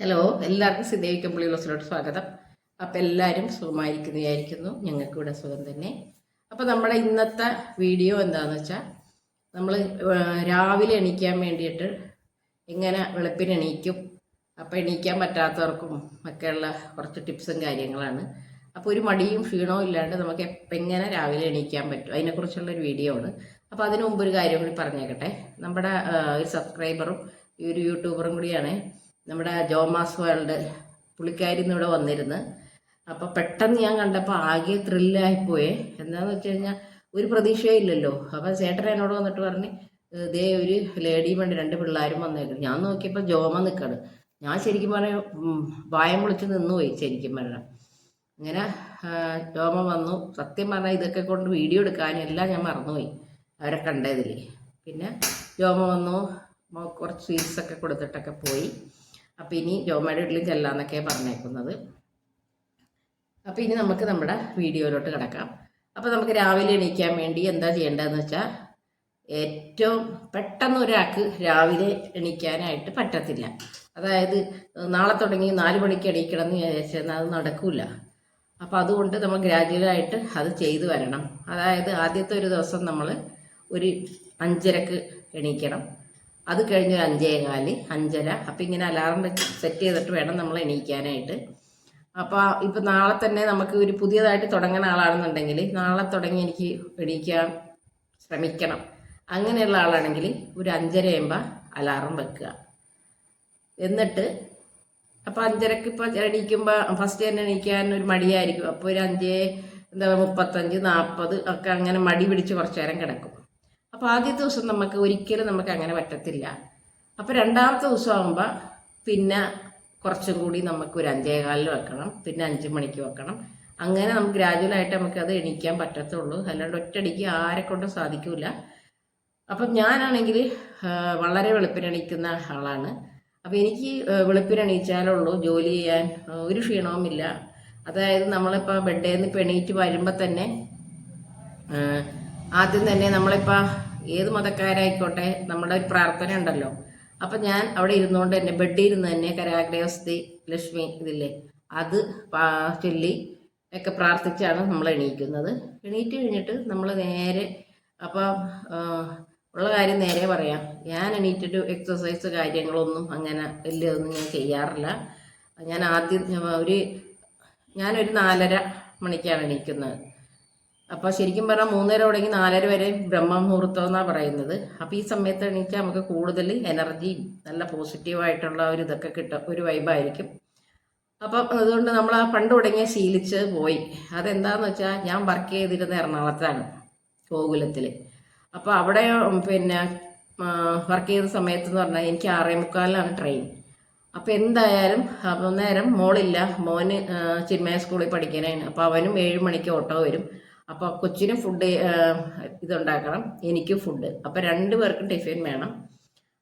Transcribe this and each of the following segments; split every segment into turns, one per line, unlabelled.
Hello എല്ലാവർക്കും സിദ്ധേവിക്കമ്പള്ളി ക്ലാസ്സിലോട്ട് സ്വാഗതം. അപ്പം എല്ലാവരും സുഖമായിരിക്കുന്നതായിരിക്കുന്നു. ഞങ്ങൾക്ക് ഇവിടെ സുഖം തന്നെ. അപ്പോൾ നമ്മുടെ ഇന്നത്തെ വീഡിയോ എന്താണെന്ന് വെച്ചാൽ നമ്മൾ രാവിലെ എണീക്കാൻ വേണ്ടിയിട്ട് എങ്ങനെ വെളുപ്പിന് എണീക്കും അപ്പോൾ എണീക്കാൻ പറ്റാത്തവർക്കും ഒക്കെയുള്ള കുറച്ച് ടിപ്സും കാര്യങ്ങളാണ്. അപ്പോൾ ഒരു മടിയും ക്ഷീണവും ഇല്ലാണ്ട് നമുക്ക് എങ്ങനെ രാവിലെ എണീക്കാൻ പറ്റും അതിനെക്കുറിച്ചുള്ളൊരു വീഡിയോ ആണ്. അപ്പോൾ അതിനു മുമ്പ് ഒരു കാര്യം കൂടി പറഞ്ഞേക്കട്ടെ. നമ്മുടെ ഒരു സബ്സ്ക്രൈബറും ഒരു യൂട്യൂബറും കൂടിയാണ് നമ്മുടെ ജോമാസ് വേൾഡ് പുള്ളിക്കാരി ഇന്ന് ഇവിടെ വന്നിരുന്ന്. അപ്പോൾ പെട്ടെന്ന് ഞാൻ കണ്ടപ്പോൾ ആകെ ത്രില്ലായിപ്പോയേ എന്താണെന്ന് വെച്ച് കഴിഞ്ഞാൽ ഒരു പ്രതീക്ഷയില്ലല്ലോ അപ്പോൾ ചേട്ടൻ എന്നോട് വന്നിട്ട് പറഞ്ഞ് ഇതേ ഒരു ലേഡിയും വേണ്ടി രണ്ട് പിള്ളേരും വന്നേക്കും ഞാൻ നോക്കിയപ്പോൾ ജോമ നിൽക്കാണ് ഞാൻ ശരിക്കും പറഞ്ഞാൽ വായം വിളിച്ച് നിന്നുപോയി ശരിക്കും പറഞ്ഞാൽ അങ്ങനെ ജോമ വന്നു. സത്യം പറഞ്ഞാൽ ഇതൊക്കെ കൊണ്ട് വീഡിയോ എടുക്കാനും എല്ലാം ഞാൻ മറന്നുപോയി അവരെ കണ്ടതിൽ പിന്നെ ജോമ വന്നു. കുറച്ച് സ്വീറ്റ്സൊക്കെ കൊടുത്തിട്ടൊക്കെ പോയി. അപ്പോൾ ഇനി ജോമയുടെ വീട്ടിലും എന്നൊക്കെ പറഞ്ഞേക്കുന്നത്. അപ്പൊ ഇനി നമുക്ക് നമ്മുടെ വീഡിയോയിലോട്ട് കിടക്കാം. അപ്പൊ നമുക്ക് രാവിലെ എണീക്കാൻ വേണ്ടി എന്താ ചെയ്യേണ്ടതെന്ന് വെച്ചാൽ ഏറ്റവും പെട്ടെന്ന് ഒരാൾക്ക് രാവിലെ എണീക്കാനായിട്ട് പറ്റത്തില്ല. അതായത് നാളെ തുടങ്ങി നാല് മണിക്ക് എണീക്കണം എന്ന് വിചാരിച്ചാൽ അത് നടക്കില്ല അപ്പോൾ അതുകൊണ്ട് നമ്മൾ ഗ്രാജുവലായിട്ട് അത് ചെയ്തു വരണം. അതായത് ആദ്യത്തെ ഒരു ദിവസം നമ്മൾ ഒരു അഞ്ചരക്ക് എണീക്കണം. അത് കഴിഞ്ഞ് ഒരു അഞ്ചേകാൽ അഞ്ചര. അപ്പം ഇങ്ങനെ അലാറം വെച്ച് സെറ്റ് ചെയ്തിട്ട് വേണം നമ്മൾ എണീക്കാനായിട്ട്. അപ്പോൾ ഇപ്പം നാളെ തന്നെ നമുക്ക് ഒരു പുതിയതായിട്ട് തുടങ്ങുന്ന ആളാണെന്നുണ്ടെങ്കിൽ നാളെ തുടങ്ങി എനിക്ക് എണീക്കാൻ ശ്രമിക്കണം. അങ്ങനെയുള്ള ആളാണെങ്കിൽ ഒരു അഞ്ചരയാകുമ്പോൾ അലാറം വെക്കുക. എന്നിട്ട് അപ്പോൾ അഞ്ചരക്ക് ഇപ്പോൾ എണീക്കുമ്പോൾ ഫസ്റ്റ് തന്നെ എണീക്കാൻ ഒരു മടിയായിരിക്കും. അപ്പോൾ ഒരു അഞ്ച് എന്താ മുപ്പത്തഞ്ച് നാൽപ്പത് ഒക്കെ അങ്ങനെ മടി പിടിച്ച് കുറച്ച് നേരം കിടക്കും. അപ്പോൾ ആദ്യത്തെ ദിവസം നമുക്ക് ഒരിക്കലും നമുക്ക് അങ്ങനെ പറ്റത്തില്ല. അപ്പോൾ രണ്ടാമത്തെ ദിവസം ആകുമ്പോൾ പിന്നെ കുറച്ചും കൂടി നമുക്ക് ഒരു അഞ്ചേകാലിൽ വെക്കണം പിന്നെ അഞ്ച് മണിക്ക് വെക്കണം. അങ്ങനെ നമുക്ക് ഗ്രാജുവലായിട്ട് നമുക്ക് അത് എണീക്കാൻ പറ്റത്തുള്ളൂ. അല്ലാണ്ട് ഒറ്റയടിക്ക് ആരെ കൊണ്ടും സാധിക്കില്ല അപ്പം ഞാനാണെങ്കിൽ വളരെ വെളുപ്പിനെണീക്കുന്ന ആളാണ്. അപ്പോൾ എനിക്ക് ഉള്ളൂ. ജോലി ചെയ്യാൻ ഒരു ക്ഷീണവുമില്ല. അതായത് നമ്മളിപ്പോൾ ബെഡിൽ നിന്ന് ഇപ്പോൾ വരുമ്പോൾ തന്നെ ആദ്യം തന്നെ നമ്മളിപ്പോൾ ഏത് മതക്കാരായിക്കോട്ടെ നമ്മുടെ ഒരു പ്രാർത്ഥന ഉണ്ടല്ലോ. അപ്പം ഞാൻ അവിടെ ഇരുന്നുകൊണ്ട് തന്നെ ബെഡിൽ ഇരുന്ന് തന്നെ കരാഗ്രഹസ്ഥി ലക്ഷ്മി ഇതില്ലേ അത് ചൊല്ലി ഒക്കെ പ്രാർത്ഥിച്ചാണ് നമ്മൾ എണീക്കുന്നത്. എണീറ്റ് കഴിഞ്ഞിട്ട് നമ്മൾ നേരെ അപ്പം ഉള്ള കാര്യം നേരെ പറയാം. ഞാൻ എണീറ്റിട്ട് എക്സസൈസ് കാര്യങ്ങളൊന്നും അങ്ങനെ വലിയതൊന്നും ഞാൻ ചെയ്യാറില്ല. ഞാൻ ആദ്യം ഒരു ഞാനൊരു നാലര മണിക്കാണ് എണീക്കുന്നത്. അപ്പോൾ ശരിക്കും പറഞ്ഞാൽ മൂന്നര തുടങ്ങി നാലര വരെ ബ്രഹ്മമുഹൂർത്തം എന്നാണ് പറയുന്നത്. അപ്പോൾ ഈ സമയത്ത് എണീറ്റാൽ നമുക്ക് കൂടുതൽ എനർജിയും നല്ല പോസിറ്റീവായിട്ടുള്ള ഒരു ഇതൊക്കെ കിട്ടും ഒരു വൈബായിരിക്കും അപ്പം അതുകൊണ്ട് നമ്മൾ ആ പണ്ട് തുടങ്ങിയ ശീലിച്ച് പോയി. അതെന്താന്ന് വെച്ചാൽ ഞാൻ വർക്ക് ചെയ്തിരുന്ന എറണാകുളത്താണ് ഗോകുലത്തിൽ അപ്പോൾ അവിടെ പിന്നെ വർക്ക് ചെയ്ത സമയത്ത് എന്ന് പറഞ്ഞാൽ എനിക്ക് ആറേ മുക്കാലിലാണ് ട്രെയിൻ അപ്പോൾ എന്തായാലും അപ്പോൾ നേരം മോളില്ല. മോന് ചിന്മയ സ്കൂളിൽ പഠിക്കാനാണ്. അപ്പോൾ അവനും ഏഴ് മണിക്ക് ഓട്ടോ വരും. അപ്പോൾ കൊച്ചിനും ഫുഡ് ഇതുണ്ടാക്കണം എനിക്കും ഫുഡ് അപ്പോൾ രണ്ട് പേർക്കും ടിഫിൻ വേണം.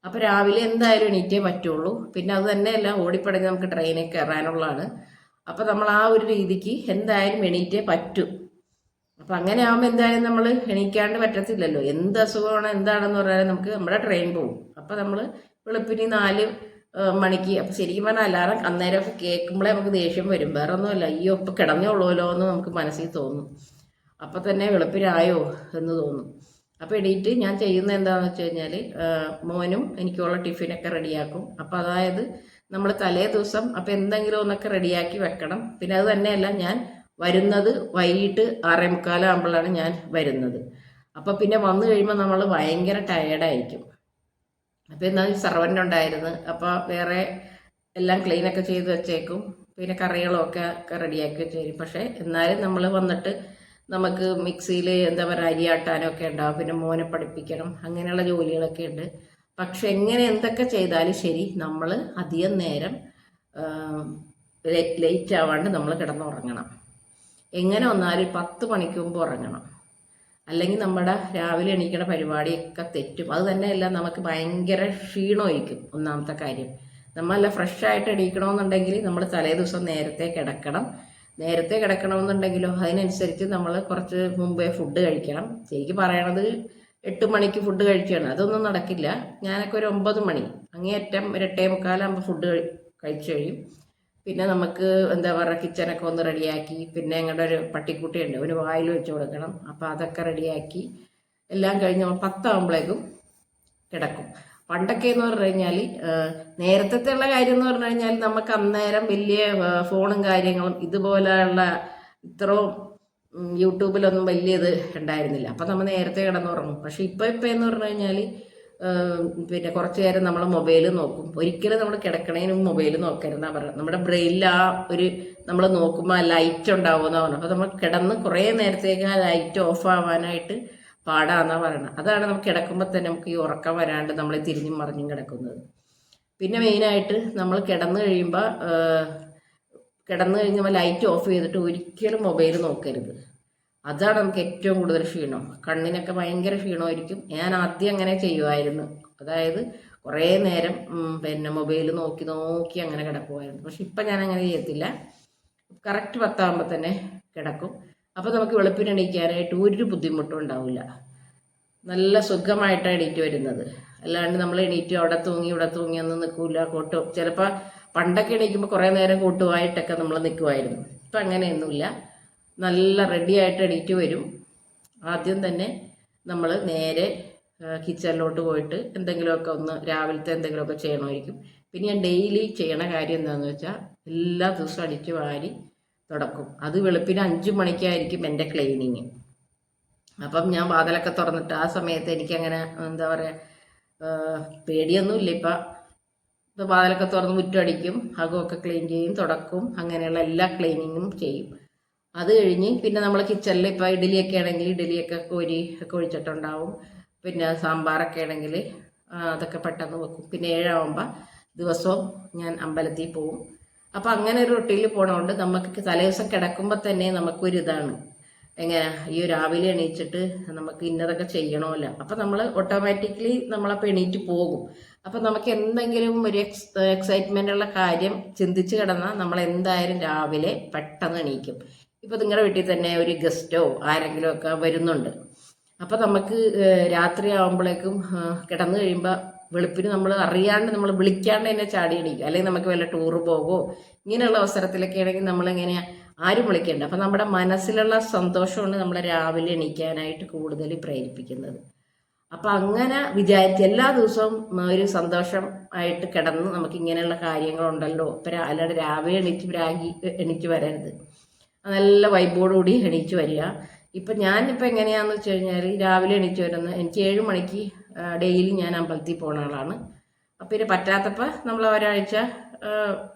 അപ്പോൾ രാവിലെ എന്തായാലും എണീറ്റേ പറ്റുള്ളൂ. പിന്നെ അത് തന്നെയല്ല ഓടിപ്പടങ്ങി നമുക്ക് ട്രെയിനിൽ കയറാനുള്ളതാണ്. അപ്പോൾ നമ്മൾ ആ ഒരു രീതിക്ക് എന്തായാലും എണീറ്റേ പറ്റൂ. അപ്പം അങ്ങനെ ആകുമ്പോൾ എന്തായാലും നമ്മൾ എണീക്കാണ്ട് പറ്റത്തില്ലല്ലോ. എന്ത് അസുഖമാണ് എന്താണെന്ന് പറഞ്ഞാലും നമുക്ക് നമ്മുടെ ട്രെയിൻ പോകും അപ്പോൾ നമ്മൾ വെളുപ്പിന് നാല് മണിക്ക് അപ്പം ശരിക്കും പറഞ്ഞാൽ അലാറം അന്നേരമൊക്കെ കേൾക്കുമ്പോഴേ നമുക്ക് ദേഷ്യം വരും. വേറെ ഒന്നുമല്ല അയ്യോ ഇപ്പം കിടന്നോളൂല്ലോ എന്ന് നമുക്ക് മനസ്സിൽ തോന്നും. അപ്പം തന്നെ വെളുപ്പിനായോ എന്ന് തോന്നും. അപ്പോൾ എണീറ്റ് ഞാൻ ചെയ്യുന്ന എന്താണെന്ന് വെച്ച് കഴിഞ്ഞാൽ മോനും എനിക്കുള്ള ടിഫിനൊക്കെ റെഡിയാക്കും. അപ്പോൾ അതായത് നമ്മൾ തലേ ദിവസം അപ്പോൾ എന്തെങ്കിലും ഒന്നൊക്കെ റെഡിയാക്കി വെക്കണം. പിന്നെ അത് തന്നെയല്ല ഞാൻ വരുന്നത് വൈകിട്ട് ആറേ മുക്കാലാകുമ്പോഴാണ് ഞാൻ വരുന്നത്. അപ്പോൾ പിന്നെ വന്നു കഴിയുമ്പോൾ നമ്മൾ ഭയങ്കര ടയേർഡായിരിക്കും അപ്പോൾ എന്നാൽ സർവന്റ് ഉണ്ടായിരുന്നു. അപ്പോൾ വേറെ എല്ലാം ക്ലീനൊക്കെ ചെയ്ത് വെച്ചേക്കും. പിന്നെ കറികളൊക്കെ റെഡിയാക്കി വെച്ചേരും പക്ഷേ എന്നാലും നമ്മൾ വന്നിട്ട് നമുക്ക് മിക്സിയിൽ എന്താ പറയുക അരിയാട്ടാനൊക്കെ ഉണ്ടാവും. പിന്നെ മോനെ പഠിപ്പിക്കണം അങ്ങനെയുള്ള ജോലികളൊക്കെ ഉണ്ട്. പക്ഷെ എങ്ങനെ എന്തൊക്കെ ചെയ്താലും ശരി നമ്മൾ അധികം നേരം ലേറ്റ് ആവാണ്ട് നമ്മൾ കിടന്നുറങ്ങണം. എങ്ങനെ വന്നാലും പത്ത് മണിക്ക് മുമ്പ് ഉറങ്ങണം. അല്ലെങ്കിൽ നമ്മുടെ രാവിലെ എണീക്കണ പരിപാടിയൊക്കെ തെറ്റും. അത് തന്നെയല്ല നമുക്ക് ഭയങ്കര ക്ഷീണമായിരിക്കും ഒന്നാമത്തെ കാര്യം. നമ്മളല്ല ഫ്രഷ് ആയിട്ട് എണീക്കണമെന്നുണ്ടെങ്കിൽ നമ്മൾ തലേ ദിവസം നേരത്തെ കിടക്കണം. നേരത്തെ കിടക്കണമെന്നുണ്ടെങ്കിലോ അതിനനുസരിച്ച് നമ്മൾ കുറച്ച് മുമ്പേ ഫുഡ് കഴിക്കണം. ശരിക്കും പറയണത് എട്ട് മണിക്ക് ഫുഡ് കഴിക്കുകയാണ് അതൊന്നും നടക്കില്ല. ഞാനൊക്കെ ഒരു ഒമ്പത് മണി അങ്ങേയറ്റം ഒരു എട്ടേ മുക്കാലാകുമ്പോൾ ഫുഡ് കഴിച്ചു കഴിയും. പിന്നെ നമുക്ക് എന്താ പറയുക കിച്ചനൊക്കെ ഒന്ന് റെഡിയാക്കി പിന്നെ ഞങ്ങളുടെ ഒരു പട്ടിക്കുട്ടിയുണ്ട് ഒരു വായിൽ വെച്ച് കൊടുക്കണം. അപ്പോൾ അതൊക്കെ റെഡിയാക്കി എല്ലാം കഴിഞ്ഞ് പത്താകുമ്പോഴേക്കും കിടക്കും. പണ്ടൊക്കെ എന്ന് പറഞ്ഞു കഴിഞ്ഞാൽ നേരത്തെ ഉള്ള കാര്യം എന്ന് പറഞ്ഞു കഴിഞ്ഞാൽ നമുക്ക് അന്നേരം വലിയ ഫോണും കാര്യങ്ങളും ഇതുപോലെയുള്ള ഇത്രയും യൂട്യൂബിലൊന്നും വലിയ ഇത് ഉണ്ടായിരുന്നില്ല. അപ്പം നമ്മൾ നേരത്തെ കിടന്നുറങ്ങും. പക്ഷെ ഇപ്പം ഇപ്പം എന്ന് പറഞ്ഞു കഴിഞ്ഞാൽ പിന്നെ കുറച്ച് നേരം നമ്മൾ മൊബൈൽ നോക്കും. ഒരിക്കലും നമ്മൾ കിടക്കണേനും മൊബൈൽ നോക്കരുതെന്നാണ് പറയുന്നത്. നമ്മുടെ ബ്രെയിനിൽ ആ ഒരു നമ്മൾ നോക്കുമ്പോൾ ആ ലൈറ്റ് ഉണ്ടാവുമെന്നാണ് പറഞ്ഞത്. അപ്പോൾ നമ്മൾ കിടന്ന് കുറേ നേരത്തേക്ക് ആ ലൈറ്റ് ഓഫ് ആവാനായിട്ട് പാടാന്നാ പറയണത് അതാണ് നമുക്ക് കിടക്കുമ്പോൾ തന്നെ നമുക്ക് ഈ ഉറക്കം വരാണ്ട് നമ്മളെ തിരിഞ്ഞും മറിഞ്ഞും കിടക്കുന്നത്. പിന്നെ മെയിനായിട്ട് നമ്മൾ കിടന്നു കഴിയുമ്പോൾ കിടന്നു കഴിഞ്ഞാൽ ലൈറ്റ് ഓഫ് ചെയ്തിട്ട് ഒരിക്കലും മൊബൈൽ നോക്കരുത്. അതാണ് നമുക്ക് ഏറ്റവും കൂടുതൽ ക്ഷീണം. കണ്ണിനൊക്കെ ഭയങ്കര ക്ഷീണമായിരിക്കും. ഞാൻ ആദ്യം അങ്ങനെ ചെയ്യുമായിരുന്നു അതായത് കുറേ നേരം പിന്നെ മൊബൈൽ നോക്കി നോക്കി അങ്ങനെ കിടക്കുമായിരുന്നു പക്ഷെ ഇപ്പം ഞാൻ അങ്ങനെ ചെയ്യത്തില്ല. കറക്റ്റ് പത്താകുമ്പോൾ തന്നെ കിടക്കും. അപ്പോൾ നമുക്ക് വെളുപ്പിന് എണീക്കാനായിട്ട് ഒരു ബുദ്ധിമുട്ടും ഉണ്ടാവില്ല. നല്ല സുഖമായിട്ടാണ് എണീറ്റ് വരുന്നത്. അല്ലാണ്ട് നമ്മൾ എണീറ്റ് അവിടെ തൂങ്ങി ഇവിടെ തൂങ്ങി ഒന്നും നിൽക്കില്ല കോട്ട്. ചിലപ്പോൾ പണ്ടൊക്കെ എണീക്കുമ്പോൾ കുറേ നേരം കൂട്ടുമായിട്ടൊക്കെ നമ്മൾ നിൽക്കുമായിരുന്നു ഇപ്പം അങ്ങനെയൊന്നുമില്ല. നല്ല റെഡി ആയിട്ട് എണീറ്റ് വരും. ആദ്യം തന്നെ നമ്മൾ നേരെ കിച്ചണിലോട്ട് പോയിട്ട് എന്തെങ്കിലുമൊക്കെ ഒന്ന് രാവിലത്തെ എന്തെങ്കിലുമൊക്കെ ചെയ്യണമായിരിക്കും. പിന്നെ ഞാൻ ഡെയിലി ചെയ്യണ കാര്യം എന്താണെന്ന് വെച്ചാൽ എല്ലാ ദിവസവും അടിച്ചു വാരി തുടക്കും. അത് വെളുപ്പിന് അഞ്ച് മണിക്കായിരിക്കും എന്റെ ക്ലീനിങ്. അപ്പം ഞാൻ വാതിലൊക്കെ തുറന്നിട്ട് ആ സമയത്ത് എനിക്കങ്ങനെ എന്താ പറയുക പേടിയൊന്നുമില്ല. ഇപ്പം ഇപ്പം വാതിലൊക്കെ തുറന്ന് മുറ്റടിക്കും അകമൊക്കെ ക്ലീൻ ചെയ്യും തുടക്കും. അങ്ങനെയുള്ള എല്ലാ ക്ലീനിങ്ങും ചെയ്യും. അത് കഴിഞ്ഞ് പിന്നെ നമ്മൾ കിച്ചണിൽ ഇപ്പോൾ ഇഡ്ഡലിയൊക്കെ ആണെങ്കിൽ ഇഡ്ഡലിയൊക്കെ കോരി ഒക്കെ ഒഴിച്ചിട്ടുണ്ടാവും. പിന്നെ സാമ്പാറൊക്കെ ആണെങ്കിൽ അതൊക്കെ പെട്ടെന്ന് വെക്കും. പിന്നെ ഏഴാവുമ്പോൾ ദിവസവും ഞാൻ അമ്പലത്തിൽ പോവും. അപ്പോൾ അങ്ങനെ ഒരു റൊട്ടീനിൽ പോണതുകൊണ്ട് നമുക്ക് തലേദിവസം കിടക്കുമ്പോൾ തന്നെ നമുക്കൊരു ഇതാണ്. എങ്ങനെ? ഈ രാവിലെ എണീച്ചിട്ട് നമുക്ക് ഇന്നതൊക്കെ ചെയ്യണമല്ലോ അപ്പം നമ്മൾ ഓട്ടോമാറ്റിക്കലി നമ്മളപ്പോൾ എണീറ്റ് പോകും. അപ്പം നമുക്ക് എന്തെങ്കിലും ഒരു എക്സ് ഉള്ള കാര്യം ചിന്തിച്ച് കിടന്നാൽ നമ്മൾ എന്തായാലും രാവിലെ പെട്ടെന്ന് എണീക്കും. ഇപ്പോൾ നിങ്ങളുടെ വീട്ടിൽ തന്നെ ഒരു ഗസ്റ്റോ ആരെങ്കിലും ഒക്കെ വരുന്നുണ്ട്. അപ്പം നമുക്ക് രാത്രി ആകുമ്പോഴേക്കും കിടന്നു കഴിയുമ്പോൾ വെളുപ്പിന് നമ്മൾ അറിയാണ്ട് നമ്മൾ വിളിക്കാണ്ട് തന്നെ ചാടി അല്ലെങ്കിൽ നമുക്ക് വല്ല ടൂറ് പോകുമോ ഇങ്ങനെയുള്ള അവസരത്തിലൊക്കെ ആണെങ്കിൽ നമ്മളിങ്ങനെ ആരും വിളിക്കേണ്ട. അപ്പം നമ്മുടെ മനസ്സിലുള്ള സന്തോഷമാണ് നമ്മളെ രാവിലെ എണീക്കാനായിട്ട് കൂടുതൽ പ്രേരിപ്പിക്കുന്നത്. അപ്പം അങ്ങനെ വിചാരിച്ച് എല്ലാ ദിവസവും ഒരു സന്തോഷം ആയിട്ട് കിടന്ന് നമുക്ക് ഇങ്ങനെയുള്ള കാര്യങ്ങളുണ്ടല്ലോ. ഇപ്പം അല്ലാണ്ട് രാവിലെ എണീറ്റ് രാഗി എണീറ്റ് വരരുത്. നല്ല വൈബോടുകൂടി എണീച്ച് വരിക. ഇപ്പം ഞാനിപ്പോൾ എങ്ങനെയാണെന്ന് വെച്ച് കഴിഞ്ഞാൽ രാവിലെ എണീച്ച് വരുന്നത് എനിക്ക് ഏഴ് മണിക്ക് ഡെയിലി ഞാൻ അമ്പലത്തിൽ പോണ ആളാണ്. അപ്പം പിന്നെ പറ്റാത്തപ്പോൾ നമ്മൾ ഒരാഴ്ച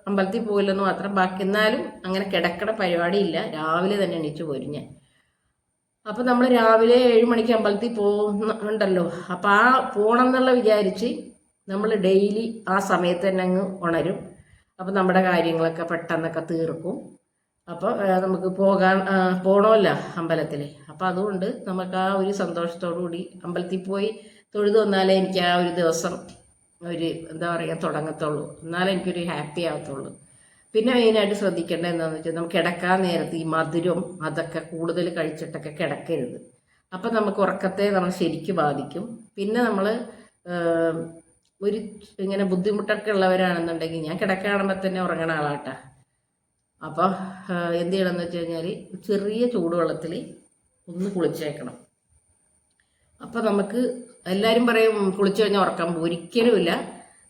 അമ്പലത്തിൽ പോയില്ലെന്ന് മാത്രം ബാക്കി എന്നാലും അങ്ങനെ കിടക്കണ പരിപാടിയില്ല. രാവിലെ തന്നെ എണീറ്റ് പോരും ഞാൻ. അപ്പം നമ്മൾ രാവിലെ ഏഴ് മണിക്ക് അമ്പലത്തിൽ പോകുന്നുണ്ടല്ലോ. അപ്പം ആ പോകണം എന്നുള്ള വിചാരിച്ച് നമ്മൾ ഡെയിലി ആ സമയത്ത് തന്നെ അങ്ങ് ഉണരും. അപ്പം നമ്മുടെ കാര്യങ്ങളൊക്കെ പെട്ടെന്നൊക്കെ തീർക്കും. അപ്പോൾ നമുക്ക് പോകാൻ പോകണമല്ല അമ്പലത്തിൽ അപ്പം അതുകൊണ്ട് നമുക്ക് ആ ഒരു സന്തോഷത്തോടു കൂടി അമ്പലത്തിൽ പോയി തൊഴുതു വന്നാലേ എനിക്ക് ആ ഒരു ദിവസം ഒരു എന്താ പറയുക തുടങ്ങത്തുള്ളൂ. എന്നാലേ എനിക്കൊരു ഹാപ്പി ആവത്തുള്ളൂ. പിന്നെ മെയിനായിട്ട് ശ്രദ്ധിക്കേണ്ടത് എന്താണെന്ന് വെച്ചാൽ നമുക്ക് കിടക്കാൻ നേരത്ത് ഈ മധുരം അതൊക്കെ കൂടുതൽ കഴിച്ചിട്ടൊക്കെ കിടക്കരുത്. അപ്പം നമുക്ക് ഉറക്കത്തെ നമ്മൾ ശരിക്കും ബാധിക്കും. പിന്നെ നമ്മൾ ഒരു ഇങ്ങനെ ബുദ്ധിമുട്ടൊക്കെ ഉള്ളവരാണെന്നുണ്ടെങ്കിൽ ഞാൻ കിടക്കാണുമ്പോൾ തന്നെ ഉറങ്ങണ ആളാട്ടാ. അപ്പോൾ എന്ത് ചെയ്യണമെന്ന് വെച്ച് കഴിഞ്ഞാൽ ചെറിയ ചൂടുവെള്ളത്തിൽ ഒന്ന് കുളിച്ചേക്കണം. അപ്പോൾ നമുക്ക് എല്ലാവരും പറയും കുളിച്ചു കഴിഞ്ഞാൽ ഉറക്കം. ഒരിക്കലുമില്ല.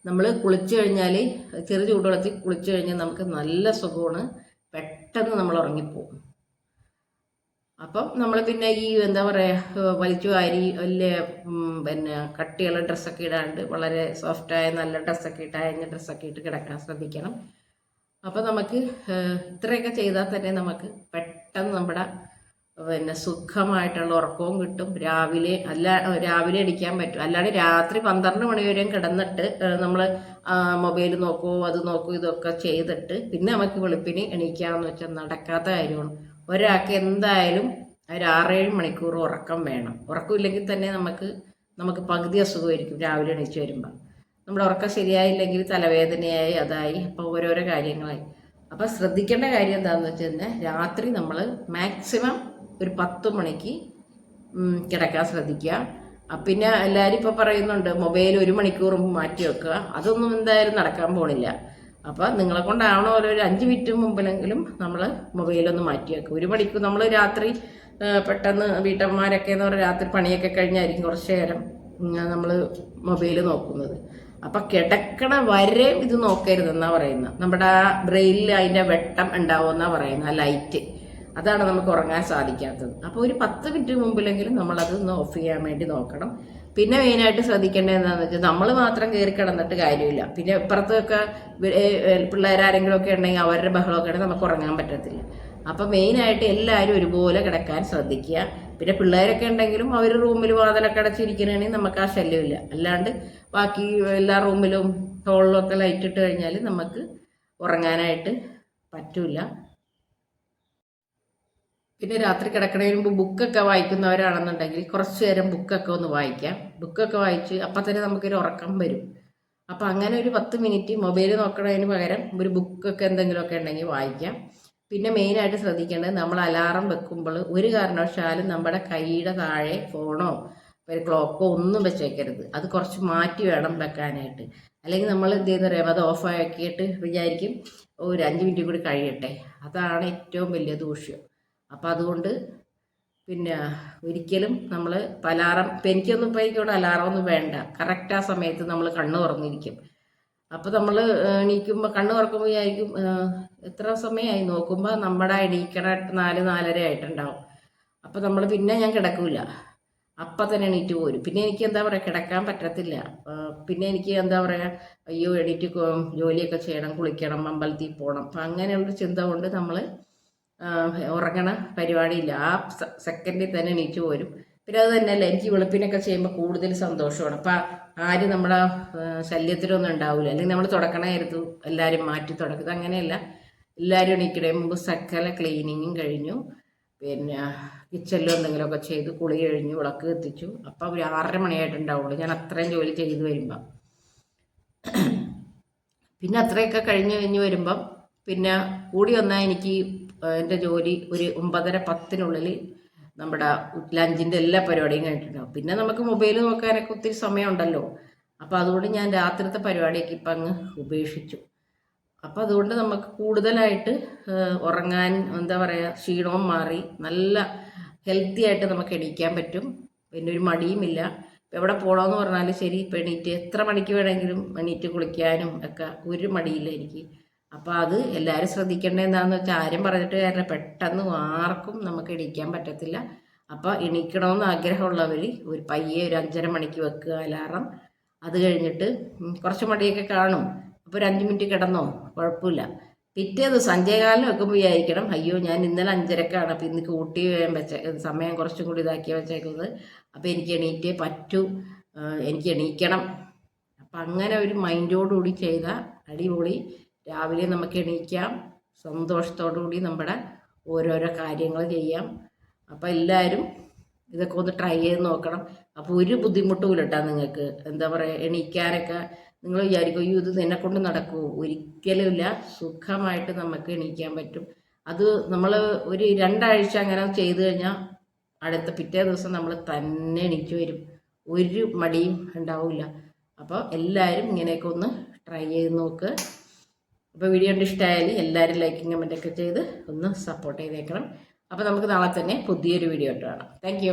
നമ്മൾ കുളിച്ചു കഴിഞ്ഞാൽ ചെറു ചൂടുവെള്ളത്തിൽ കുളിച്ചു കഴിഞ്ഞാൽ നമുക്ക് നല്ല സുഖമാണ്. പെട്ടെന്ന് നമ്മൾ ഉറങ്ങിപ്പോകും അപ്പം നമ്മൾ പിന്നെ ഈ എന്താ പറയുക വലിച്ചു വാരി വലിയ പിന്നെ കട്ടിയുള്ള ഡ്രസ്സൊക്കെ ഇടാണ്ട് വളരെ സോഫ്റ്റായ നല്ല ഡ്രസ്സൊക്കെ ഇട്ട് അയഞ്ഞ ഡ്രസ്സൊക്കെ ഇട്ട് കിടക്കാൻ ശ്രദ്ധിക്കണം. അപ്പം നമുക്ക് ഇത്രയൊക്കെ ചെയ്താൽ തന്നെ നമുക്ക് പെട്ടെന്ന് നമ്മുടെ പിന്നെ സുഖമായിട്ടുള്ള ഉറക്കവും കിട്ടും. രാവിലെ അല്ല രാവിലെ അടിക്കാൻ പറ്റും. അല്ലാതെ രാത്രി പന്ത്രണ്ട് മണി വരെയും കിടന്നിട്ട് നമ്മൾ മൊബൈൽ നോക്കുമോ അത് നോക്കുമോ ഇതൊക്കെ ചെയ്തിട്ട് പിന്നെ നമുക്ക് വെളുപ്പിന് എണീക്കാമെന്ന് വെച്ചാൽ നടക്കാത്ത കാര്യമാണ്. ഒരാൾക്ക് എന്തായാലും ഒരു ആറേഴ് മണിക്കൂർ ഉറക്കം വേണം. ഉറക്കമില്ലെങ്കിൽ തന്നെ നമുക്ക് നമുക്ക് പകുതി അസുഖമായിരിക്കും രാവിലെ എണീച്ച് വരുമ്പോൾ നമ്മുടെ ഉറക്കം ശരിയായില്ലെങ്കിൽ തലവേദനയായി അതായി. അപ്പോൾ ഓരോരോ കാര്യങ്ങളായി. അപ്പോൾ ശ്രദ്ധിക്കേണ്ട കാര്യം എന്താണെന്ന് വെച്ച് കഴിഞ്ഞാൽ രാത്രി നമ്മൾ മാക്സിമം ഒരു പത്ത് മണിക്ക് കിടക്കാൻ ശ്രദ്ധിക്കുക. പിന്നെ എല്ലാവരും ഇപ്പോൾ പറയുന്നുണ്ട് മൊബൈൽ ഒരു മണിക്കൂർ മാറ്റി വെക്കുക. അതൊന്നും എന്തായാലും നടക്കാൻ പോണില്ല. അപ്പോൾ നിങ്ങളെ കൊണ്ടാണോ ഒരു അഞ്ച് മിനിറ്റ് മുമ്പിലെങ്കിലും നമ്മൾ മൊബൈലൊന്ന് മാറ്റി വെക്കുക. ഒരു മണിക്കൂർ നമ്മൾ രാത്രി പെട്ടെന്ന് വീട്ടമ്മമാരൊക്കെ എന്ന് പറഞ്ഞാൽ രാത്രി പണിയൊക്കെ കഴിഞ്ഞായിരിക്കും കുറച്ച് നേരം നമ്മൾ മൊബൈൽ നോക്കുന്നത്. അപ്പം കിടക്കണ വരെ ഇത് നോക്കരുതെന്നാണ് പറയുന്നത്. നമ്മുടെ ആ ബ്രെയിനിൽ അതിന്റെ വെട്ടം ഉണ്ടാവുമെന്നാണ് പറയുന്നത് ആ ലൈറ്റ്. അതാണ് നമുക്ക് ഉറങ്ങാൻ സാധിക്കാത്തത്. അപ്പോൾ ഒരു പത്ത് മിനിറ്റ് മുമ്പിലെങ്കിലും നമ്മളത് ഒന്ന് ഓഫ് ചെയ്യാൻ വേണ്ടി നോക്കണം. പിന്നെ മെയിനായിട്ട് ശ്രദ്ധിക്കേണ്ടത് എന്താണെന്ന് വെച്ചാൽ നമ്മൾ മാത്രം കയറി കിടന്നിട്ട് കാര്യമില്ല. പിന്നെ ഇപ്പുറത്തൊക്കെ പിള്ളേരാരെങ്കിലും ഒക്കെ ഉണ്ടെങ്കിൽ അവരുടെ ബഹളമൊക്കെ ഉണ്ടെങ്കിൽ നമുക്ക് ഉറങ്ങാൻ പറ്റത്തില്ല. അപ്പോൾ മെയിനായിട്ട് എല്ലാവരും ഒരുപോലെ കിടക്കാൻ ശ്രദ്ധിക്കുക. പിന്നെ പിള്ളേരൊക്കെ ഉണ്ടെങ്കിലും അവർ റൂമിൽ വാതിലൊക്കെ അടച്ചിരിക്കണമെങ്കിൽ നമുക്ക് ആ ശല്യമില്ല. അല്ലാണ്ട് ബാക്കി എല്ലാ റൂമിലും ഹോളിലൊക്കെ ലൈറ്റ് ഇട്ട് കഴിഞ്ഞാൽ നമുക്ക് ഉറങ്ങാനായിട്ട് പറ്റൂല. പിന്നെ രാത്രി കിടക്കണതിന് മുമ്പ് ബുക്കൊക്കെ വായിക്കുന്നവരാണെന്നുണ്ടെങ്കിൽ കുറച്ച് നേരം ബുക്കൊക്കെ ഒന്ന് വായിക്കാം. ബുക്കൊക്കെ വായിച്ച് അപ്പം തന്നെ നമുക്കൊരു ഉറക്കം വരും. അപ്പം അങ്ങനെ ഒരു പത്ത് മിനിറ്റ് മൊബൈൽ നോക്കണതിന് പകരം ഒരു ബുക്കൊക്കെ എന്തെങ്കിലുമൊക്കെ ഉണ്ടെങ്കിൽ വായിക്കാം. പിന്നെ മെയിനായിട്ട് ശ്രദ്ധിക്കേണ്ടത് നമ്മൾ അലാറം വെക്കുമ്പോൾ ഒരു കാരണവശാലും നമ്മുടെ കൈയുടെ താഴെ ഫോണോ ഒരു ക്ലോക്കോ ഒന്നും വെച്ചേക്കരുത്. അത് കുറച്ച് മാറ്റി വേണം വെക്കാനായിട്ട്. അല്ലെങ്കിൽ നമ്മൾ എന്ത് ചെയ്യുന്ന അറിയാം? അത് ഓഫാക്കിയിട്ട് വിചാരിക്കും ഒരു അഞ്ച് മിനിറ്റ് കൂടി കഴിയട്ടെ. അതാണ് ഏറ്റവും വലിയ ദൂഷ്യം. അപ്പോൾ അതുകൊണ്ട് പിന്നെ ഒരിക്കലും നമ്മൾ അലാറം ഇപ്പം എനിക്കൊന്നും ഇപ്പോൾ എനിക്കോട് അലാറം ഒന്നും വേണ്ട. കറക്റ്റ് ആ സമയത്ത് നമ്മൾ കണ്ണ് തുറന്നിരിക്കും. അപ്പോൾ നമ്മൾ എണീക്കുമ്പോൾ കണ്ണ് തുറക്കുമ്പോൾ ആയിരിക്കും എത്ര സമയമായി നോക്കുമ്പോൾ നമ്മുടെ എണീക്കണ നാല് നാലര ആയിട്ടുണ്ടാവും. അപ്പോൾ നമ്മൾ പിന്നെ ഞാൻ കിടക്കില്ല അപ്പം തന്നെ എണീറ്റ് പോരും. പിന്നെ എനിക്ക് എന്താ പറയുക കിടക്കാൻ പറ്റത്തില്ല. പിന്നെ എനിക്ക് എന്താ പറയുക അയ്യോ എണീറ്റ് ജോലിയൊക്കെ ചെയ്യണം കുളിക്കണം അമ്പലത്തിൽ പോകണം അപ്പം അങ്ങനെയുള്ള ചിന്ത കൊണ്ട് നമ്മൾ ഉറങ്ങണ പരിപാടിയില്ല. ആ സെക്കൻഡിൽ തന്നെ എണീറ്റ് പോരും. പിന്നെ അത് തന്നെയല്ല എനിക്ക് വെളുപ്പിനൊക്കെ ചെയ്യുമ്പോൾ കൂടുതൽ സന്തോഷമാണ്. അപ്പം ആരും നമ്മുടെ ആ, ശല്യത്തിലൊന്നും ഉണ്ടാവില്ല അല്ലെങ്കിൽ നമ്മൾ തുടക്കണ എല്ലാവരും മാറ്റി തുടക്കുന്നത് അങ്ങനെയല്ല. എല്ലാവരും എണീക്കണേ മുമ്പ് സക്കല ക്ലീനിങ്ങും കഴിഞ്ഞു. പിന്നെ കിച്ചണിലും എന്തെങ്കിലുമൊക്കെ ചെയ്ത് കുളി കഴിഞ്ഞു വിളക്ക് കത്തിച്ചു. അപ്പം ഒരു ആറര മണിയായിട്ടുണ്ടാവുള്ളൂ ഞാൻ അത്രയും ജോലി ചെയ്ത് വരുമ്പം. പിന്നെ അത്രയൊക്കെ കഴിഞ്ഞ് കഴിഞ്ഞ് വരുമ്പം പിന്നെ കൂടി വന്നാൽ എനിക്ക് എന്റെ ജോലി ഒരു ഒമ്പതര പത്തിനുള്ളിൽ നമ്മുടെ ലഞ്ചിന്റെ എല്ലാ പരിപാടിയും കഴിഞ്ഞിട്ടുണ്ടാവും. പിന്നെ നമുക്ക് മൊബൈൽ നോക്കാനൊക്കെ ഒത്തിരി സമയമുണ്ടല്ലോ. അപ്പോൾ അതുകൊണ്ട് ഞാൻ രാത്രിത്തെ പരിപാടിയൊക്കെ ഇപ്പം അങ്ങ് ഉപേക്ഷിച്ചു. അപ്പോൾ അതുകൊണ്ട് നമുക്ക് കൂടുതലായിട്ട് ഉറങ്ങാൻ എന്താ പറയുക ക്ഷീണവും മാറി നല്ല ഹെൽത്തി ആയിട്ട് നമുക്ക് എണീക്കാൻ പറ്റും. പിന്നെ ഒരു മടിയുമില്ല എവിടെ പോകണമെന്ന് പറഞ്ഞാലും ശരി ഇപ്പം എണീറ്റ് എത്ര മണിക്ക് വേണമെങ്കിലും എണീറ്റ് കുളിക്കാനും ഒക്കെ ഒരു മടിയില്ല എനിക്ക്. അപ്പോൾ അത് എല്ലാവരും ശ്രദ്ധിക്കേണ്ടത് എന്താണെന്ന് വെച്ചാൽ ആരും പറഞ്ഞിട്ട് കാരണം പെട്ടെന്ന് ആർക്കും നമുക്ക് എണീക്കാൻ പറ്റത്തില്ല. അപ്പോൾ എണീക്കണമെന്ന് ആഗ്രഹമുള്ളവർ ഒരു പയ്യെ ഒരു അഞ്ചര മണിക്ക് വെക്കുക അലാറം. അത് കഴിഞ്ഞിട്ട് കുറച്ച് മടിയൊക്കെ കാണും. അപ്പോൾ ഒരു അഞ്ച് മിനിറ്റ് കിടന്നോ? കുഴപ്പമില്ല. പിറ്റേ ദിവസം അഞ്ചേകാലിന് വെക്കുമ്പോൾ വിചാരിക്കണം അയ്യോ ഞാൻ ഇന്നലെ അഞ്ചരക്കാണ്. അപ്പോൾ ഇന്ന് കൂട്ടി വെച്ച സമയം കുറച്ചും കൂടി ഇതാക്കി വെച്ചേക്കുന്നത്. അപ്പോൾ എനിക്ക് എണീറ്റേ പറ്റൂ. എനിക്ക് എണീക്കണം. അപ്പം അങ്ങനെ ഒരു മൈൻഡോടുകൂടി ചെയ്ത അടിപൊളി രാവിലെ നമുക്ക് എണീക്കാം. സന്തോഷത്തോടു കൂടി നമ്മുടെ ഓരോരോ കാര്യങ്ങൾ ചെയ്യാം. അപ്പോൾ എല്ലാവരും ഇതൊക്കെ ഒന്ന് ട്രൈ ചെയ്ത് നോക്കണം. അപ്പോൾ ഒരു ബുദ്ധിമുട്ടും ഇല്ലട്ടാ നിങ്ങൾക്ക്. എന്താ പറയുക എണീക്കാനൊക്കെ നിങ്ങൾ വിചാരിക്കും അയ്യോ ഇത് നിന്നെ കൊണ്ട് നടക്കുമോ ഒരിക്കലുമില്ല സുഖമായിട്ട് നമുക്ക് എണീക്കാൻ പറ്റും. അത് നമ്മൾ ഒരു രണ്ടാഴ്ച അങ്ങനെ ചെയ്തു കഴിഞ്ഞാൽ അടുത്ത പിറ്റേ ദിവസം നമ്മൾ തന്നെ എണീച്ചു വരും. ഒരു മടിയും ഉണ്ടാവില്ല. അപ്പോൾ എല്ലാവരും ഇങ്ങനെയൊക്കെ ഒന്ന് ട്രൈ ചെയ്ത് നോക്ക്. അപ്പോൾ വീഡിയോ കണ്ട് ഇഷ്ടമായാൽ എല്ലാവരും ലൈക്കും കമന്റൊക്കെ ചെയ്ത് ഒന്ന് സപ്പോർട്ട് ചെയ്തേക്കണം. അപ്പോൾ നമുക്ക് നാളെ തന്നെ പുതിയൊരു വീഡിയോ ആയിട്ട് കാണാം. താങ്ക്